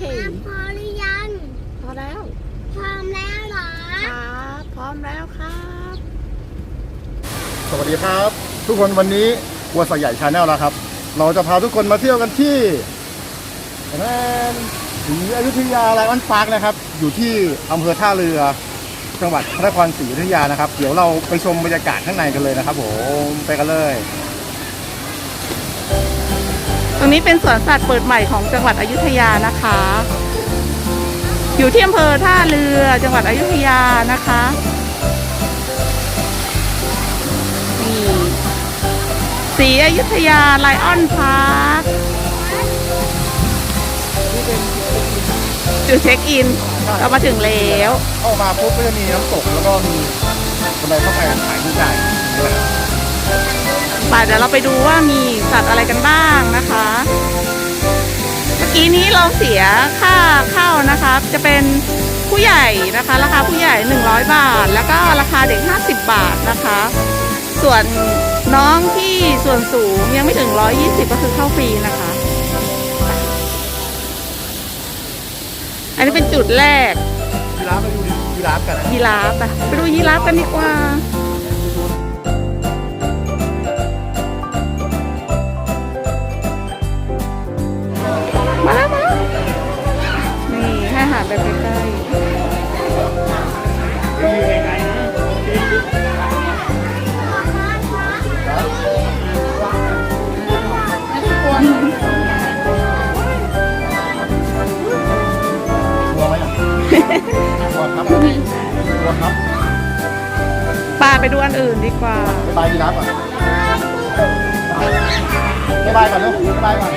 เคพอหรือยัง พอแล้ว พร้อมแล้วเหรอ ครับ พร้อมแล้วครับ สวัสดีครับ ทุกคนวันนี้วัวสายใหญ่ชาแนลแล้วครับ เราจะพาทุกคนมาเที่ยวกันที่แม่นศรีอยุธยาไลออนพาร์คนะครับ อยู่ที่อำเภอท่าเรือ จังหวัดพระนครศรีอยุธยานะครับ เดี๋ยวเราไปชมบรรยากาศข้างในกันเลยนะครับผมไปกันเลยต รงนี้เป็นสวนสัตว์เปิดใหม่ของจังหวัดอยุธยานะคะ อยู่ที่อำเภอท่าเรือจังหวัดอยุธยานะคะนี่ศรีอยุธยาไลออนพาร์คจุดเช็คอิน เรามาถึงแล้วเข้ามาปุ๊บก็จะมีน้ำตกแล้วก็มีบันไดเข้าไปถ่ายรูปได้ นะครับป่าเดี๋ยวเราไปดูว่ามีสัตว์อะไรกันบ้างนะคะ เมื่อกี้นี้เราเสียค่าเข้านะคะ จะเป็นผู้ใหญ่นะคะ ราคาผู้ใหญ่ 100 บาท แล้วก็ราคาเด็ก 50 บาทนะคะ ส่วนน้องที่ส่วนสูงยังไม่ถึง 120 ก็คือเข้าฟรีนะคะ อันนี้เป็นจุดแรกยีราฟไปดูยีราฟกันนะยีราฟอะไปดูยีราฟกันดีกว่ามา ลัวครับป่าไปดูอันอื่นดีกว่าบ๊ายบายยีราฟก่อนบ๊ายบายก่อนเร็วบ๊ายบายก่อน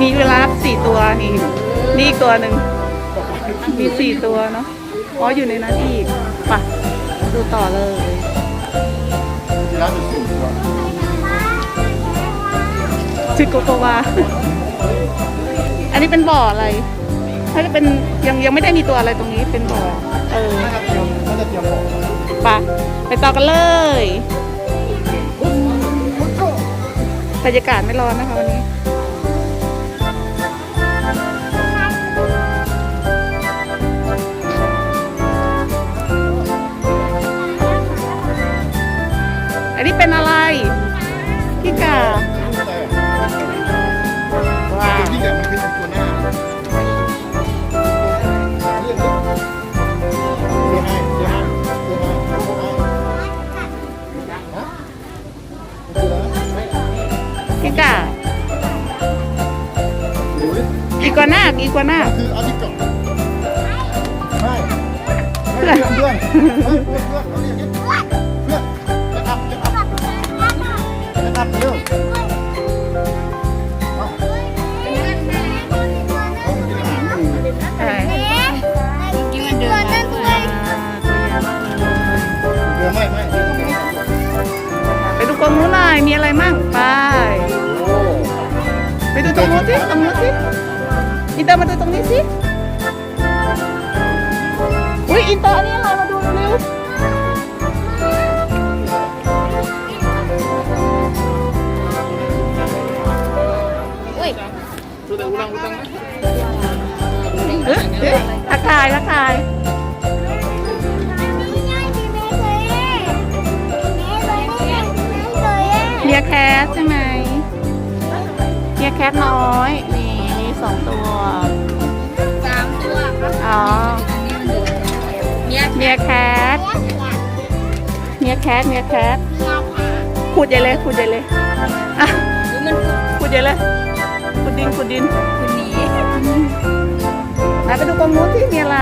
มีเวลาฟสี่ตัวนี่นี่อีกตัวหนึ่งมีสี่ตัวเนาะอ๋ออยู่ในนั้นอีกไป่ะดูต่อเลยยีราฟอยู่สี่ตัวชิโกโกวา อันนี้เป็นบ่ออะไร ถ้าจะเป็นยังยังไม่ได้มีตัวอะไรตรงนี้เป็นบ่อเออน่าจะเตรียมน่าจะเตรียมของไปะไปต่อกันเลยบรรยากาศไม่ร้อนนะคะวันนี้อันนี้เป็นอะไร กวาน่าอีกวาน่าคืออาร์ติกอนใช่เพื่อนเพื่อนเพื่อนเพื่อนเพื่อนเขาเรียกอย่างนี้เพื่อนจะอัพจะอัพจะอัพเร็วเอาเอามันกินอาหารอยู่ใช่ตัวนั้นด้วยเดี๋ยวไม่ไม่ไปดูกรงนู้นหน่อยมีอะไรมั่งไปโอ้ไปดูตรงนู้นสิตรงนู้นสิอิ นเตอร์มาดูตรงนี้สิอุ้ยอินเตอร์อันนี้อะไรมาดูเร็วอุ้ยเอ๊ะเอ๊ะทักทายทักทายเมียแคทใช่ไหมเมียแคทน้อยนี่ สองตัว สามตัวครับอ๋อ เมียเมียแคท เมียแคท เมียแคท ขุดใหญ่เลย ขุดใหญ่เลย อะ ดูมันขุดใหญ่เลย ขุดดิน ขุดดินคนนี้ไหนไปดูตรงนู้นที่มีอะไร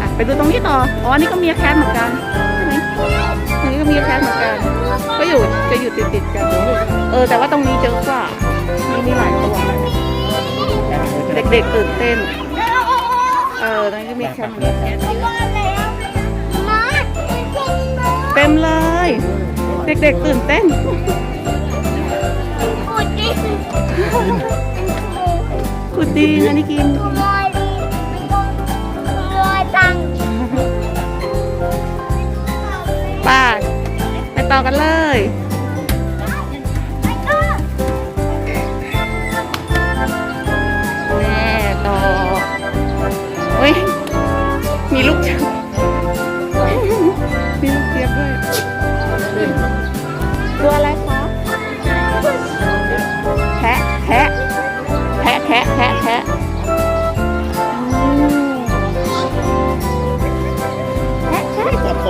อะไปดูตรงนี้ต่อ อ๋อนี่ก็เมียแคทเหมือนกันใช่ไหมตรงนี้ก็เมียแคทเหมือนกัน ก็อยู่ จะอยู่ติดติดๆกัน เออ แต่ว่าตรงนี้เยอกว่า มีหลายตัวเด็กๆตื่นเต้น เออตรงนี้ก็มีแคทเหมือนกันเต็มเลย เด็กๆตื่นเต้นขุดดีอันนี้กินป้าไปต่อกันเลย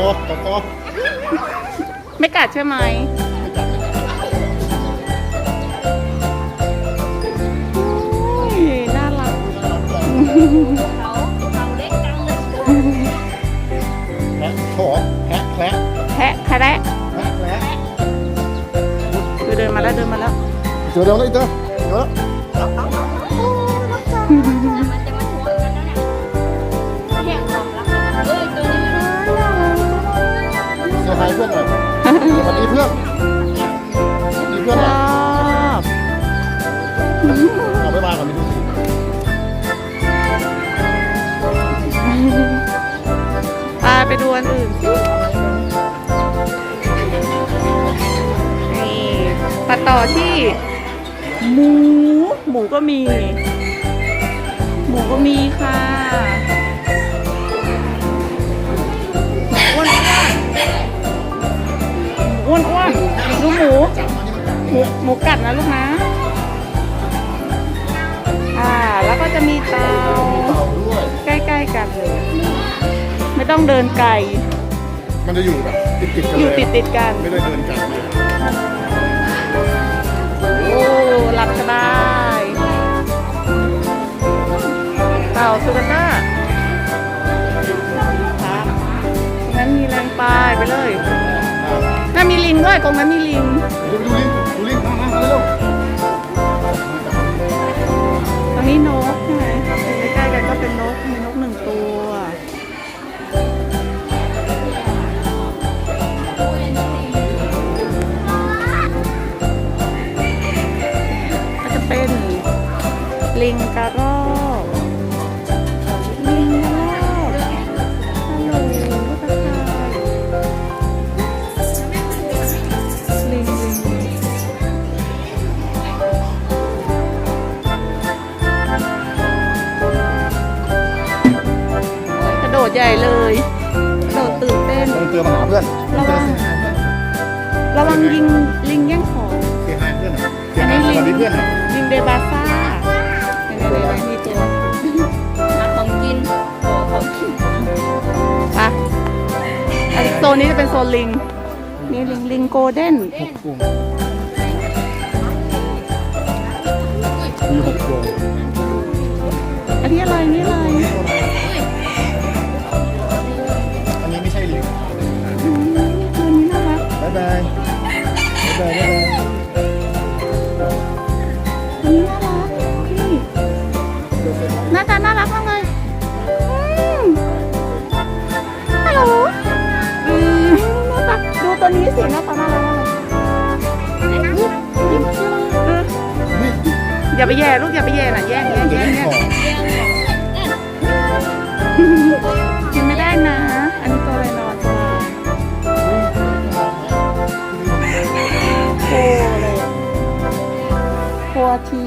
โกกไม่กัดใช่ไหมน่ารัก เขาเล็กจังเลยแพะแพะแพะแพะแคะคือเดินมาแล้วเดินมาแล้ว เจอเดี๋ยวเลยเจอเดี๋ยว ต่อที่ หมู หมูก็มี หมูก็มีค่ะหมูอ้วนอ้วนอ้วนๆดูหมู หมูหมูกัดนะลูกนะ อ่า แล้วก็จะมีเตาใกล้ๆกันเลย ไม่ต้องเดินไกล มันจะอยู่แบบติดๆกันอยู่ติดติดๆกัน ไม่ได้เดินไกลมาก หลับสบายเต่าสุกาต้าครับงั้นมีแรงปลายไปเลยน่ามีลิงด้วยตรงนั้นมีลิงดูดูลิงดูลิงมามามาเร็วตรงนี้นกใช่ไหม ซนนี้จะเป็นโซนลิง นี่ลิงลิงโกลเด้นหกพวงมีหกพวงอันนี้อะไรนี่อะไรอันนี้ไม่ใช่ลิงอืมตัวนี้น่ารักบ๊ายบายบ๊ายบายบ๊ายบาย ตัวนี้สิหน้าตาน่ารักมากเลยเออเฮ้ยอย่าไปแย่ลูกอย่าไปแย่น่ะแย่งแย่งเดี๋ยวแย่งแย่งงกินไม่ได้นะ อันนี้ตัวอะไรนอนโคเลยโคที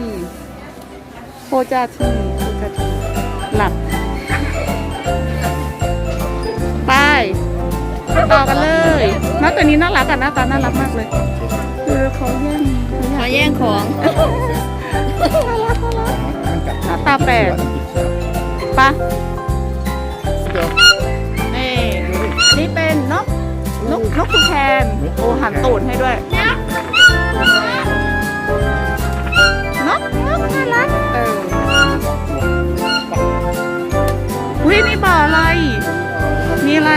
โคจาทีโคจาทีหลับไปต่อกันเลย น้าตัวนี้น่ารักอะหน้าตาน่ารักมากเลยคือเขาแย่งมาแย่งของน่ารักน่ารักมันกัดหน้าตาแปลกปะเดี๋ยวนี่อันนี้เป็นนกนกนกขุนแคนโอ้หันตูดให้ด้วยนกนกน่ารักเอออุ้ยนี่บ่ออะไรมีอะไร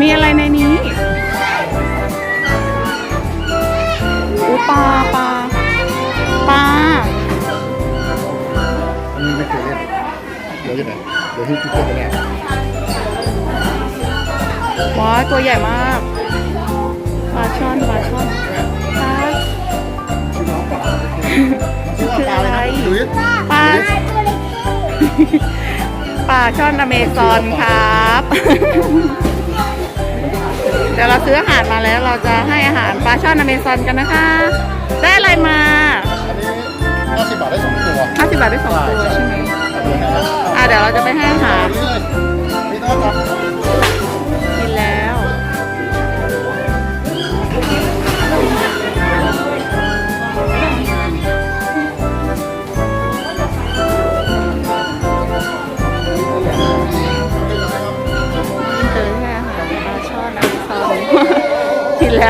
มีอะไรในนี้อู้ปลาปลาปลาอันนี้ไม่เคยเล่นเดี๋ยวจะไหนเดี๋ยวที่ที่เกิดไปแล้วว้ายตัวใหญ่มากปลาช่อนปลาช่อนปลาชื่อว่าปลาอะไรนะหลุยส์ปลาปลาช่อนอเมซอนครับ เดี๋ยวเราซื้ออาหารมาแล้วเราจะให้อาหารปลาช่อนอเมซอนกันนะคะ ได้อะไรมาอันนี้ห้าสิบบาทได้สองตัว50บาทได้สองตัวใช่ไหมอะเดี๋ยวเราจะไปให้อาหารนี่ต้องจับ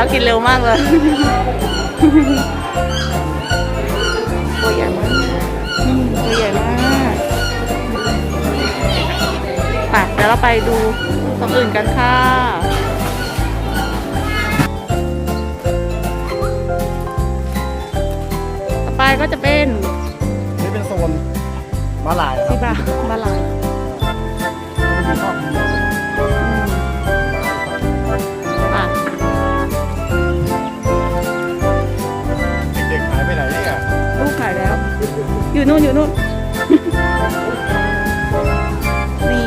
แล้วกินเร็วมากเลยตัวใหญ่มากอืมตัวใหญ่มากไปเดี๋ยวเราไปดูตรงอื่นกันค่ะต่อไปก็จะเป็น นี่เป็นโซนม้าลายคสิรับบาบาลาย อยู่นู่นอยู่นู่นนี่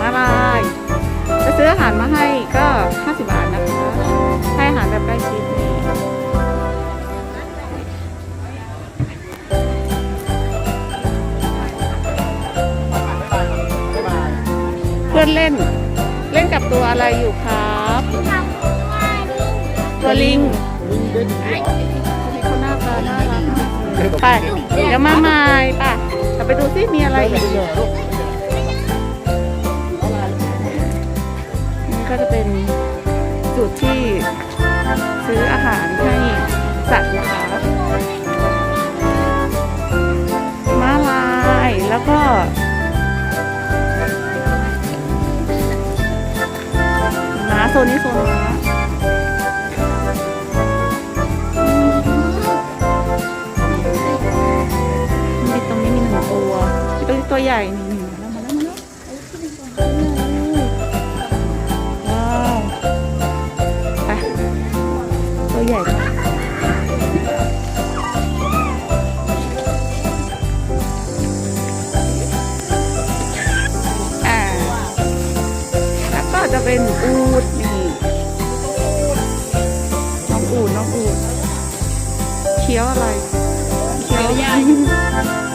มาลายจะซื้ออาหารมาให้ก็ 50 บาทนะคะ ให้อาหารแบบใกล้ชิดนี่เพื่อนเล่น เล่นกับตัวอะไรอยู่ครับ ตัวลิงลิงเด็กเหรอนี่ ไป เดี๋ยวมาใหม่ป่ะเราไปดูซิมีอะไรอีกนี่ก็จะเป็นจุดที่ซื้ออาหารให้สัตว์นะคะม้าลายแล้วก็ม้าโซนนี้โซนม้ ตัวใหญ่นี่มาแล้วมาแล้วมาแล้วว้าวไปตัวใหญ่อ่าแล้วก็จะเป็นอูดนี่น้องอูดน้องอูดเคี้ยวอะไรเคี้ยวย่าง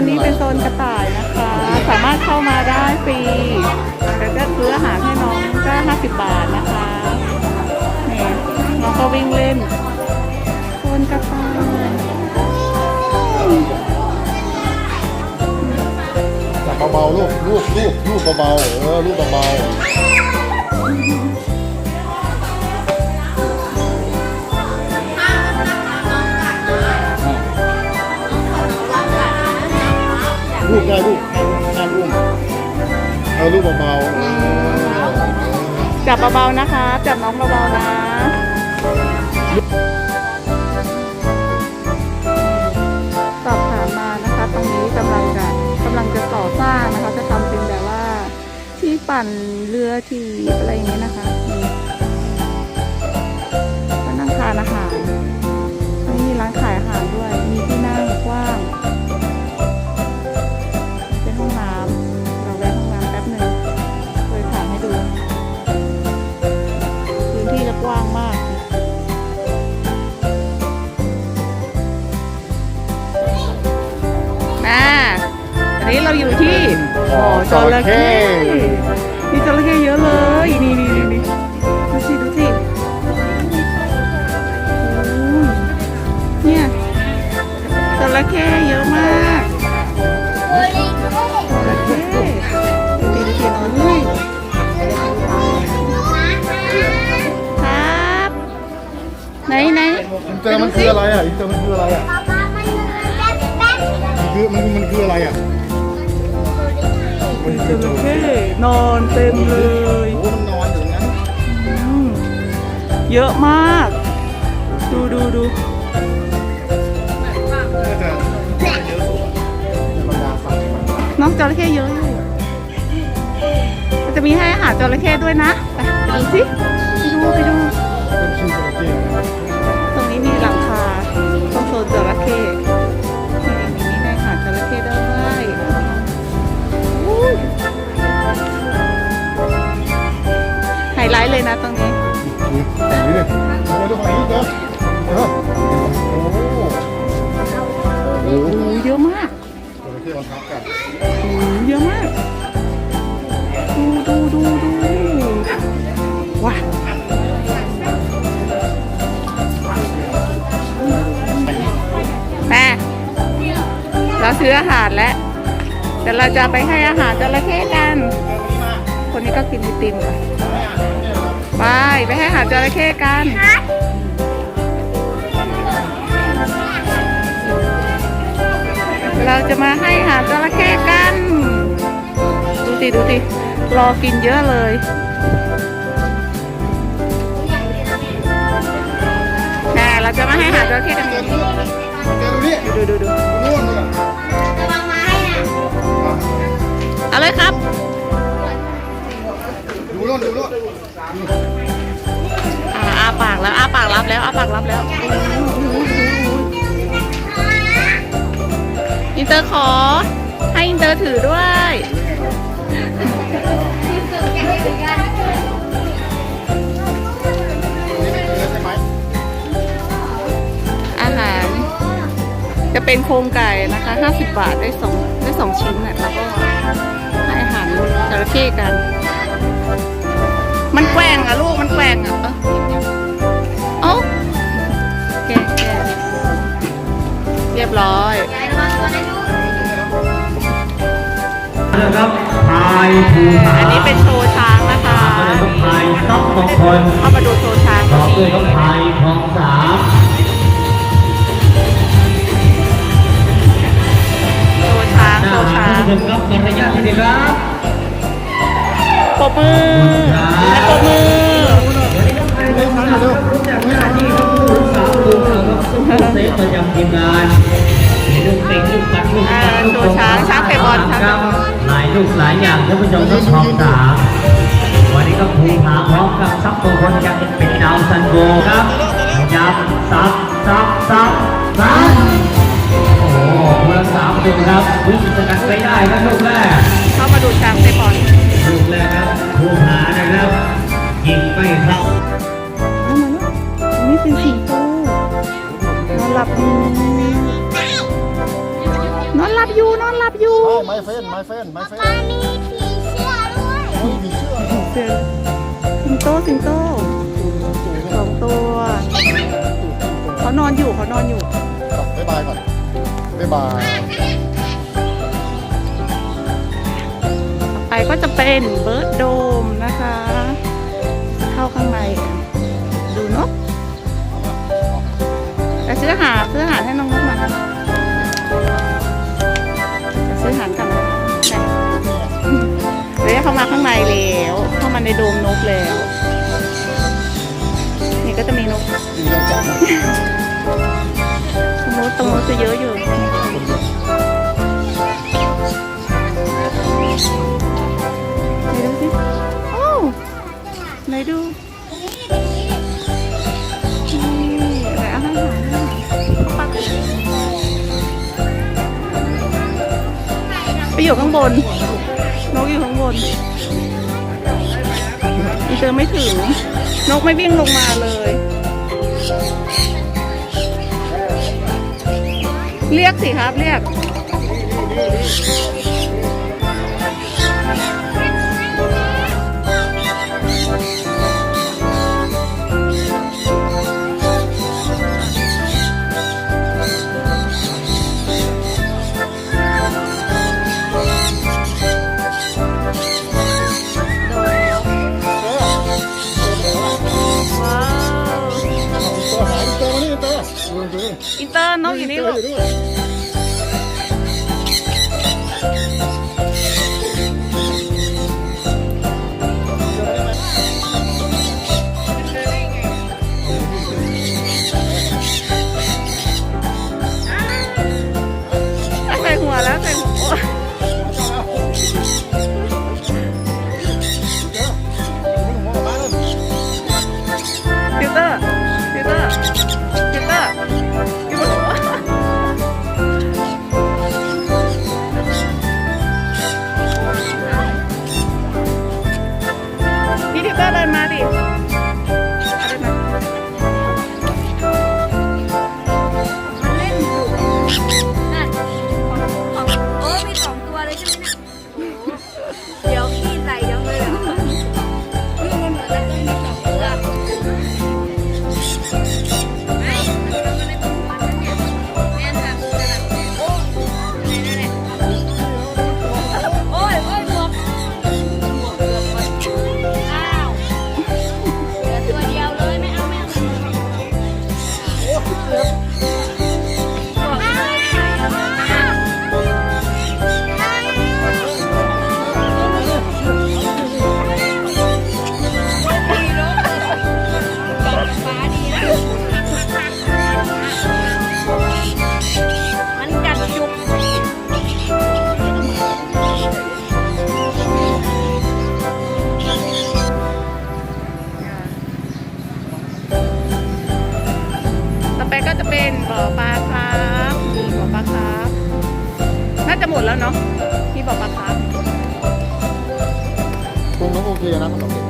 นนี้เป็นโซนกระต่ายนะคะ สามารถเข้ามาได้ฟรีแต่ก็ซื้ออาหารให้น้องก็50 บาทนะคะนี่น้องก็วิ่งเล่นโซนกระต่ายจับเบาๆลูกลูกลูกลูกเบาๆเออลูกเบาๆ ลูกได้ลูกห้ามห้ามอุ้มเออลูกเบาๆจับเบาๆนะคะ จับน้องเบาๆนะสอบถามมานะคะ ตรงนี้กำลังจะกำลังจะก่อสร้างนะคะ จะทำเป็นแบบว่า ที่ปั่นเรือที่อะไรอย่างเงี้ยนะคะก็นั่งทานอาหารนี่มีร้านขายอาหารด้วย มีที่นั่งกว้าง นนี้เราอยู่ที่บ่อจระเข้มีจระเข้เยอะเลย นี่นี่นี่นี่ดูสิดูสิโอ้ยเนี่ยจระเข้เยอะมากเฮ้ยลิงจระเข้ดูสิดูสิน้อยครับอินเตอร์มันคืออะไรอะอินเตอร์มันคืออะไรอะป๊าป๊ามันเหมือนแป๊บแป๊บมันคือมันมันคืออะไรอะมัน จระเข้นอนเต็มเลยโอ้มันนอนอยู่งั้นอืมเยอะมาก ดูดูดูน่าจะเยอะสุดในบรรดาสัตว์ต่างน้องจระเข้เยอะอยู่มันจะมีให้อาหารจระเข้ด้วยนะไปดูสิไปดูไปดู เลยนะตรงนี้นี่ฝั่งนี้เลยมาดูฝั่งนี้เด้อเออโอ้โหโอ้โหโอ้ยเยอะมากจระเข้มันทับกันโอ้ยเยอะมาก ดูดูดูดูว้าวแม่เราซื้ออาหารแล้วเดี๋ยวเราจะไปให้อาหารจระเข้กัน คนนี้ก็กินไอติมค่ะ ไปไปให้อาหารจระเข้กันเราจะมาให้อาหารจระเข้กัน ดูสิดูสิรอกินเยอะเลยแม่เราจะมาให้อาหารจระเข้กันเจอดูเจอดูนี่ดูดูดูนู่นเลยระวังไม้นะเอาเลยครับ ดูนู่นดูนู่นอ่าอาปาก แล้วอาปากรับแล้วอาปากรับแล้วอินเตอร์ขอ ให้อินเตอร์ถือด้วยอาหารจะเป็นโครงไก่นะคะ 50 บาทได้สองได้สองชิ้นน่ะแล้วก็ให้อาหารจระเข้กัน มันแกว่งอะลูกมันแกว่งอะ เรียบร้อยนะครับพายภูผาอันนี้เป็นโชว์ช้างนะคะก็เลยต้องพายต้องมงคลเข้ามาดูโชว์ช้างต่อกันด้วยต้องพายทองสามโชว์ช้างหน้าโชว์หาช้างท่านผู้ชมครับในระยะที่หนึ่งครับปรบมือและปรบมือ หน้าที่ครับผู้สาวดูเราครับเซฟประจำทีมงานมีลูกเตะลูกปัดลูกอ่าปัดลูกโชว์ช้างช้างเตะบอลช้างคเตะรับอลหลายลูกหลายอย่างท่านผู้ชมครับทองสาวันนี้ก็ภูผาพร้อมกับซับมงคลยังเป็นดาวซันโบครับยับซับซับซับซับโอ้โหเมื่อสามดูครับวิ่งสกัดไปได้ครับลูกแรกเข้ามาดูช้างเตะบอลลูกแรกครับผู้หานะครับยิงไม่เข้า เป็นสิงโตนอนหลับอยู่นอนหลับอยู่นอนหลับอยู่ใช่ไม้เฟ้นไม้เฟ้นไม้เฟ้นมันมีผีเสื้อด้วยโอ้ยมีเชือกเสือสิงโตสิงโตสองตัวเขานอนอยู่เขานอนอยู่บ๊ายบายก่อนบ๊ายบายต่อไปก็จะเป็นเบิร์ดโดมนะคะ เข้าข้างใน ซื้ออาหารซื้ออาหารให้น้องนกมาซื้ออาหารกันเดี๋ยวเข้ามาข้างในแล้วเข้ามาในโดมนกแล้ว นี่ก็จะมีนกมีเราจับนะตรงนู้นตรงนู้นจะเยอะอยู่ไหนดูสิโอ้ไหนดู อยู่ข้างบน นกอยู่ข้างบน อีเตอไม่ถึง นกไม่วิ่งลงมาเลย เรียกสิครับเรียก nem então, louco. แบบปะคาร์ฟปรุงน้ำโอเคนะมันสำเร็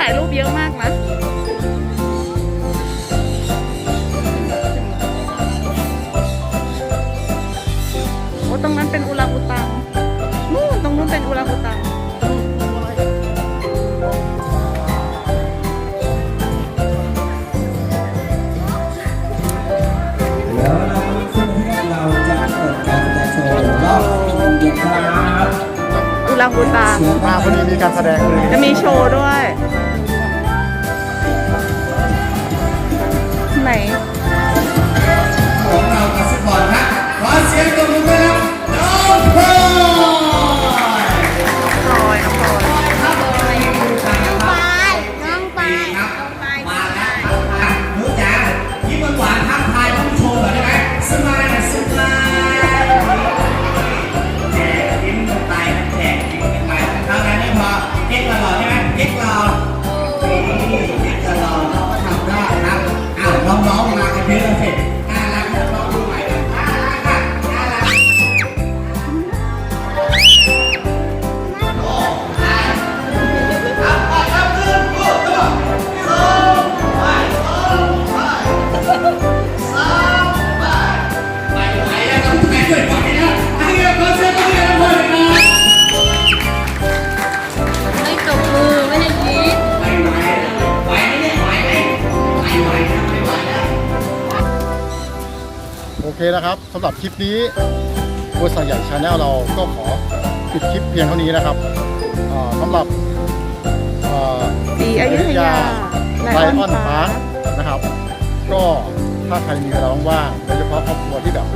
ถ่ายรูปเยอะมากนะโอ้ตรงนั้นเป็นอุลาอุตังนู่นตรงนู้นเป็นอุลาอุตังอุลังอุตัง มาพอดีมีการแสดงเลย จะมีโชว์ด้วย give the winner, ำหรับคลิปนี้บริษัทใหญ่ชาแนลเราก็ขอปิดคลิปเพียงเท่านี้นะครับสำหรับปีอายุธยาไลออนพาร์คนะครับ ก็ถ้าใครมีเวลาว่างโดยเฉพาะครอบครัวที่แบบ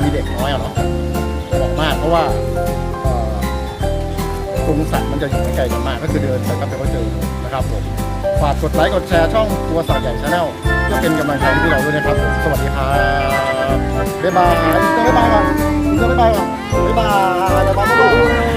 มีเด็กน้อยอะเนาะบอกมากเพราะว่าตรงสัตว์มันจะอยู่ไกลกันมาก ก็คือเดินไปก็ไปก็เจอนะครับผมฝากกดไลค์กดแชร์ช่องตัวสัตว์ใหญ่ชาแนล ก็เป็นกำลังใจให้เราด้วยนะครับผมสวัสดีครับบ๊ายบายบ๊ายบายก่อนบ๊ายบายก่อนบ๊ายบายบ๊ายบาย